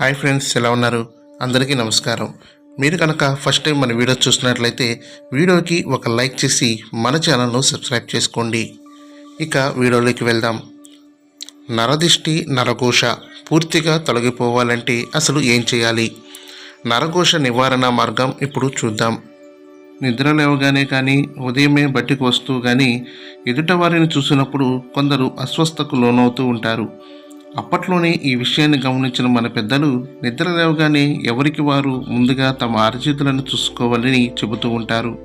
Hi friends ఎలా ఉన్నారు? అందరికీ నమస్కారం. మీరు కనుక ఫస్ట్ టైం మన వీడియో చూసినట్లయితే వీడియోకి ఒక లైక్ చేసి మన ఛానల్ను సబ్స్క్రైబ్ చేసుకోండి. ఇక వీడియోలోకి వెళ్దాం. నరదిష్టి నరఘోష పూర్తిగా తొలగిపోవాలంటే అసలు ఏం చేయాలి? నరఘోష నివారణ మార్గం ఇప్పుడు చూద్దాం. నిద్ర లేవగానే కానీ ఉదయమే బట్టికి వస్తూ కానీ ఎదుట వారిని చూసినప్పుడు కొందరు అస్వస్థకు లోనవుతూ ఉంటారు. అప్పట్లోనే ఈ విషయాన్ని గమనించిన మన పెద్దలు నిద్ర లేవగానే ఎవరికి వారు ముందుగా తమ అరచేతులను చూసుకోవాలని చెబుతూ ఉంటారు.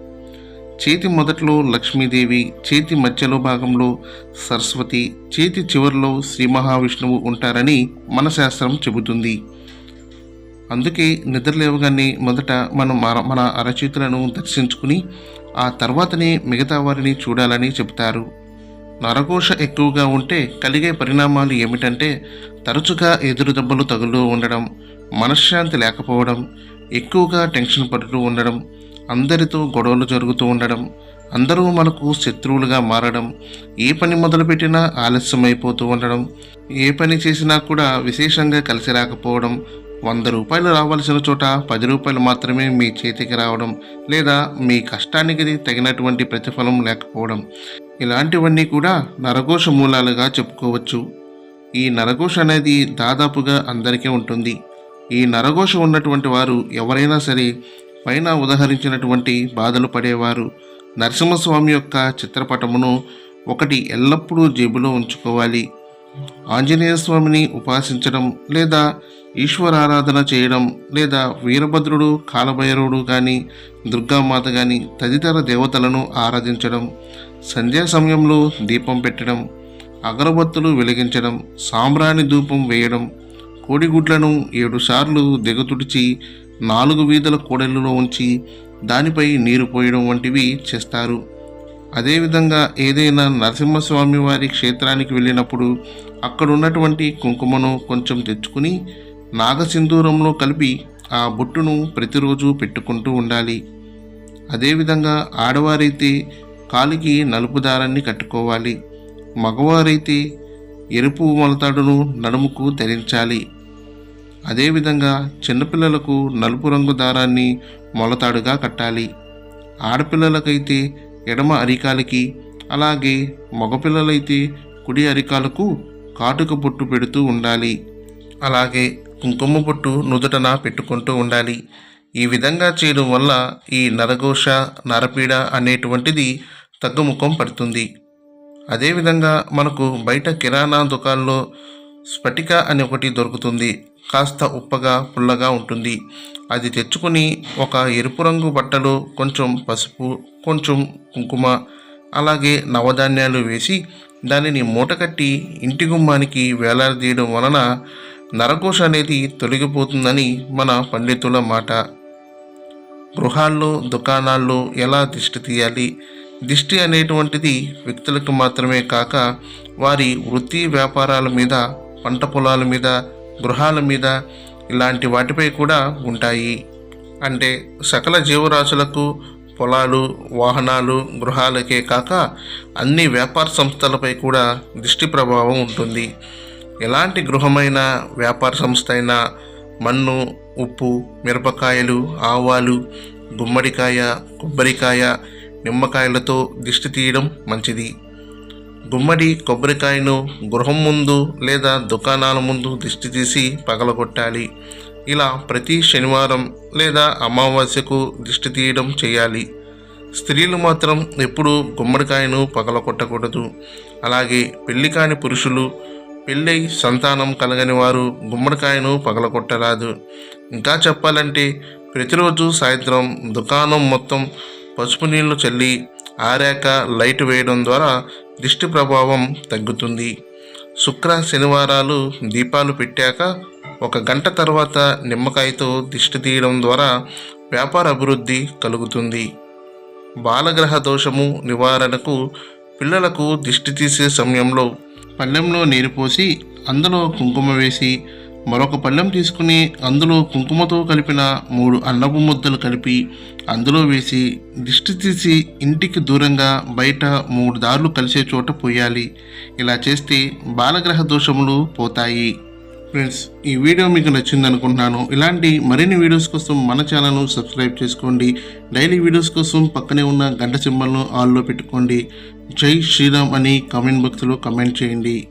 చేతి మొదట్లో లక్ష్మీదేవి చేతి మధ్యలో భాగంలో సరస్వతి చేతి చివరిలో శ్రీ మహావిష్ణువు ఉంటారని మన శాస్త్రం చెబుతుంది. అందుకే నిద్ర లేవగానే మొదట మనం మన- మన అరచేతులను దర్శించుకుని ఆ తర్వాతనే మిగతా వారిని చూడాలని చెబుతారు. నరఘోష ఎక్కువగా ఉంటే కలిగే పరిణామాలు ఏమిటంటే తరచుగా ఎదురు దెబ్బలు తగులుతూ ఉండడం మనశ్శాంతి లేకపోవడం ఎక్కువగా టెన్షన్ పడుతూ ఉండడం అందరితో గొడవలు జరుగుతూ ఉండడం అందరూ మనకు శత్రువులుగా మారడం ఏ పని మొదలుపెట్టినా ఆలస్యమైపోతూ ఉండడం ఏ పని చేసినా కూడా విశేషంగా కలిసి రాకపోవడం వంద రూపాయలు రావాల్సిన చోట పది రూపాయలు మాత్రమే మీ చేతికి రావడం లేదా మీ కష్టానికి తగినటువంటి ప్రతిఫలం లేకపోవడం. ఇలాంటివన్నీ కూడా నరఘోష మూలాలుగా చెప్పుకోవచ్చు. ఈ నరఘోష అనేది దాదాపుగా అందరికీ ఉంటుంది. ఈ నరఘోష ఉన్నటువంటి వారు ఎవరైనా సరే పైన ఉదహరించినటువంటి బాధలు పడేవారు. నరసింహస్వామి యొక్క చిత్రపటమును ఒకటి ఎల్లప్పుడూ జేబులో ఉంచుకోవాలి. ఆంజనేయ స్వామిని ఉపాసించడం లేదా ఈశ్వరారాధన చేయడం లేదా వీరభద్రుడు కాలభైరవుడు కానీ దుర్గామాత కానీ తదితర దేవతలను ఆరాధించడం సంధ్యా సమయంలో దీపం పెట్టడం అగరబత్తులు వెలిగించడం సాంబ్రాణి ధూపం వేయడం కోడిగుడ్లను ఏడుసార్లు దిగతుడిచి నాలుగు వీధుల కోడెలలో ఉంచి దానిపై నీరు పోయడం వంటివి చేస్తారు. అదేవిధంగా ఏదైనా నరసింహస్వామి వారి క్షేత్రానికి వెళ్ళినప్పుడు అక్కడ ఉన్నటువంటి కుంకుమను కొంచెం తెచ్చుకుని నాగసింధూరంలో కలిపి ఆ బొట్టును ప్రతిరోజు పెట్టుకుంటూ ఉండాలి. అదేవిధంగా ఆడవారైతే కాలికి నలుపు దారాన్ని కట్టుకోవాలి. మగవారైతే ఎరుపు మొలతాడును నడుముకు ధరించాలి. అదేవిధంగా చిన్నపిల్లలకు నలుపు రంగు దారాన్ని మొలతాడుగా కట్టాలి. ఆడపిల్లలకైతే ఎడమ అరికాలకి అలాగే మగపిల్లలైతే కుడి అరికాలకు కాటుక బొట్టు పెడుతూ ఉండాలి. అలాగే కుంకుమ బొట్టు నుదుటన పెట్టుకుంటూ ఉండాలి. ఈ విధంగా చేయడం వల్ల ఈ నరఘోష నరపీడ అనేటువంటిది తగ్గుముఖం పడుతుంది. అదేవిధంగా మనకు బయట కిరాణా దుకాణంలో స్ఫటిక అని ఒకటి దొరుకుతుంది. కాస్త ఉప్పగా పుల్లగా ఉంటుంది. అది తెచ్చుకొని ఒక ఎరుపు రంగు బట్టలు కొంచెం పసుపు కొంచెం కుంకుమ అలాగే నవధాన్యాలు వేసి దానిని మూటకట్టి ఇంటి గుమ్మానికి వేలాడదీయడం వలన నరకోశ అనేది తొలగిపోతుందని మన పండితుల మాట. గృహాల్లో దుకాణాల్లో ఎలా దిష్టి తీయాలి? దిష్టి అనేటువంటిది వ్యక్తులకు మాత్రమే కాక వారి వృత్తి వ్యాపారాల మీద పంట పొలాల మీద గృహాల మీద ఇలాంటి వాటిపై కూడా ఉంటాయి. అంటే సకల జీవరాశులకు పొలాలు వాహనాలు గృహాలకే కాక అన్ని వ్యాపార సంస్థలపై కూడా దృష్టి ప్రభావం ఉంటుంది. ఎలాంటి గృహమైన వ్యాపార సంస్థ అయినా మన్ను ఉప్పు మిరపకాయలు ఆవాలు గుమ్మడికాయ కొబ్బరికాయ నిమ్మకాయలతో దిష్టి తీయడం మంచిది. గుమ్మడి కొబ్బరికాయను గృహం ముందు లేదా దుకాణాల ముందు దిష్టి తీసి పగలగొట్టాలి. ఇలా ప్రతి శనివారం లేదా అమావాస్యకు దిష్టి తీయడం చేయాలి. స్త్రీలు మాత్రం ఎప్పుడూ గుమ్మడికాయను పగలగొట్టకూడదు. అలాగే పెళ్ళి కాని పురుషులు పెళ్ళై సంతానం కలగని వారు గుమ్మడికాయను పగలగొట్టరాదు. ఇంకా చెప్పాలంటే ప్రతిరోజు సాయంత్రం దుకాణం మొత్తం పసుపు నీళ్ళు చల్లి ఆరాక లైట్ వేయడం ద్వారా దిష్టి ప్రభావం తగ్గుతుంది. శుక్ర శనివారాలు దీపాలు పెట్టాక ఒక గంట తర్వాత నిమ్మకాయతో దిష్టి తీయడం ద్వారా వ్యాపార అభివృద్ధి కలుగుతుంది. బాలగ్రహ దోషము నివారణకు పిల్లలకు దిష్టి తీసే సమయంలో పళ్ళెంలో నీరు పోసి అందులో కుంకుమ వేసి మరొక పళ్ళెం తీసుకుని అందులో కుంకుమతో కలిపిన మూడు అన్నపు ముద్దలు కలిపి అందులో వేసి దిష్టి తీసి ఇంటికి దూరంగా బయట మూడు దారులు కలిసే చోట పోయాలి. ఇలా చేస్తే బాలగ్రహ దోషములు పోతాయి. ఫ్రెండ్స్ ఈ వీడియో మీకు నచ్చింది అనుకుంటున్నాను ఇలాంటి మరిన్ని వీడియోస్ కోసం మన ఛానల్ను సబ్స్క్రైబ్ చేసుకోండి. డైలీ వీడియోస్ కోసం పక్కనే ఉన్న గంట సింబల్ను ఆల్లో పెట్టుకోండి. జై శ్రీరామ్ అని కామెంట్ బాక్స్లో కమెంట్ చేయండి.